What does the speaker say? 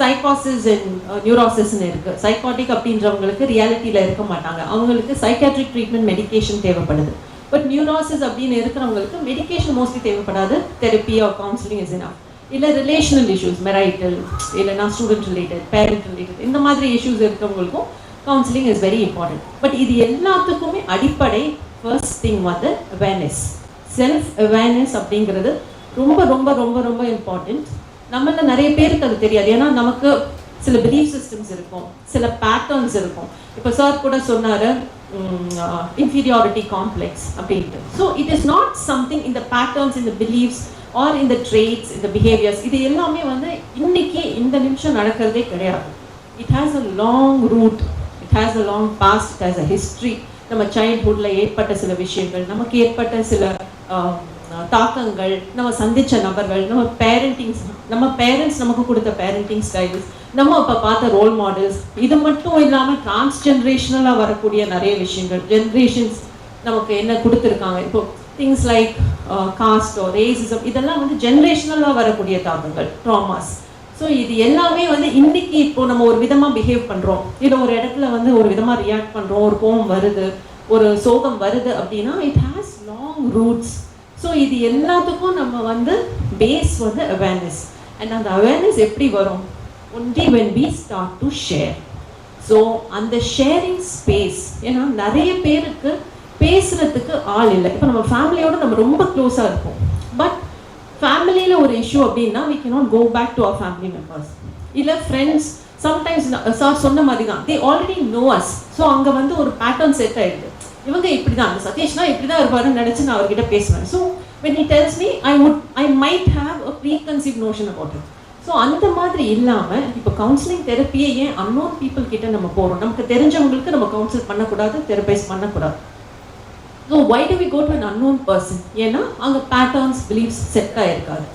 சைக்காசிஸ் and நியூராசிஸ்ன்னு இருக்கு. Psychotic அப்படின்றவங்களுக்கு ரியாலிட்டியில் இருக்க மாட்டாங்க. அவங்களுக்கு சைக்காட்ரிக் ட்ரீட்மெண்ட் மெடிகேஷன் தேவைப்படுது. பட் நியூராசிஸ் அப்படின்னு இருக்கிறவங்களுக்கு மெடிகேஷன் மோஸ்ட்லி தேவைப்படாது. Therapy or counselling is enough இல்லை ரிலேஷனல் இஷ்யூஸ் மெரைட்டல் இல்லைனா ஸ்டூடெண்ட் ரிலேட்டட் பேரண்ட் ரிலேட்டட் இந்த மாதிரி இஷ்யூஸ் இருக்கிறவங்களுக்கும் counselling is very important but இது எல்லாத்துக்குமே அடிப்படை ஃபர்ஸ்ட் திங் வந்து அவேர்னஸ் செல்ஃப் அவேர்னஸ் அப்படிங்கிறது ரொம்ப ரொம்ப ரொம்ப ரொம்ப இம்பார்ட்டன்ட் நம்மள நிறைய பேருக்கு அது தெரியாது. ஏன்னா நமக்கு சில பிலீஃப் சிஸ்டம்ஸ் இருக்கும். சில பேட்டர்ன்ஸ் இருக்கும். இப்போ சார் கூட சொன்னாரு இன்ஃபீரியாரிட்டி காம்ப்ளெக்ஸ் அப்படின்ட்டு. So it is not something இந்த பேட்டர்ன்ஸ் இந்த பிலீஃப்ஸ் ஆர் இந்த ட்ரேட்ஸ் இந்த பிஹேவியர்ஸ் இது எல்லாமே வந்து இன்னைக்கு இந்த நிமிஷம் நடக்கிறதே கிடையாது. It has a long root it has a long past it has a history நம்ம சைல்ட்ஹுட்ல ஏற்பட்ட சில விஷயங்கள் நமக்கு ஏற்பட்ட சில தாக்கங்கள் நம்ம சந்தித்த நபர்கள் நம்ம பேரண்டிங்ஸ் நம்ம பேரண்ட்ஸ் நமக்கு கொடுத்த பேரண்டிங் ஸ்டைல்ஸ் நம்ம இப்போ பார்த்த ரோல் மாடல்ஸ் இது மட்டும் இல்லாமல் டிரான்ஸ் ஜென்ரேஷனலாக வரக்கூடிய நிறைய விஷயங்கள். ஜென்ரேஷன்ஸ் நமக்கு என்ன கொடுத்துருக்காங்க? இப்போ திங்ஸ் லைக் காஸ்டோ ரேசிசம் இதெல்லாம் வந்து ஜென்ரேஷனலாக வரக்கூடிய தாக்கங்கள் ட்ராமாஸ் ஸோ இது எல்லாமே வந்து இன்னைக்கு இப்போ நம்ம ஒரு விதமாக பிஹேவ் பண்ணுறோம் இல்லை ஒரு இடத்துல வந்து ஒரு விதமாக ரியாக்ட் பண்ணுறோம் ஒரு கோபம் வருது ஒரு சோகம் வருது அப்படின்னா it has long roots so இது எல்லாத்துக்கும் நம்ம வந்து பேஸ் வந்து அவேர்னஸ் அண்ட் அந்த அவேர்னஸ் எப்படி வரும்? Only when we start to share so அந்த ஷேரிங் ஸ்பேஸ் ஏன்னா நிறைய பேருக்கு பேசுறதுக்கு ஆள் இல்லை. இப்போ நம்ம ஃபேமிலியோட நம்ம ரொம்ப க்ளோஸாக இருப்போம். பட் ஃபேமிலியில் ஒரு இஷ்யூ அப்படின்னா we can not go back to our family members இல்லை ஃப்ரெண்ட்ஸ் சம்டைம்ஸ் சார் சொன்ன மாதிரி தான் they already know us so அங்கே வந்து ஒரு பேட்டர்ன் செட் ஆகிடுது இவங்க இப்படி தான் அந்த சதீஷ்னா இப்படி தான் இருப்பாருன்னு நினச்சி நான் அவர்கிட்ட பேசுவேன். So when he tells me I would I might have a preconceived notion about it so அந்த மாதிரி இல்லாமல் இப்போ கவுன்சிலிங் தெரப்பியே ஏன் அன்னோன் பீப்புள் கிட்ட நம்ம போகிறோம் நமக்கு தெரிஞ்சவங்களுக்கு நம்ம கவுன்சில் பண்ணக்கூடாது தெரப்பைஸ் பண்ணக்கூடாது. So why do we go to an unknown person ஏன்னா அங்கே பேட்டர்ன்ஸ் பிலீஃப்ஸ் செட் ஆகிருக்காது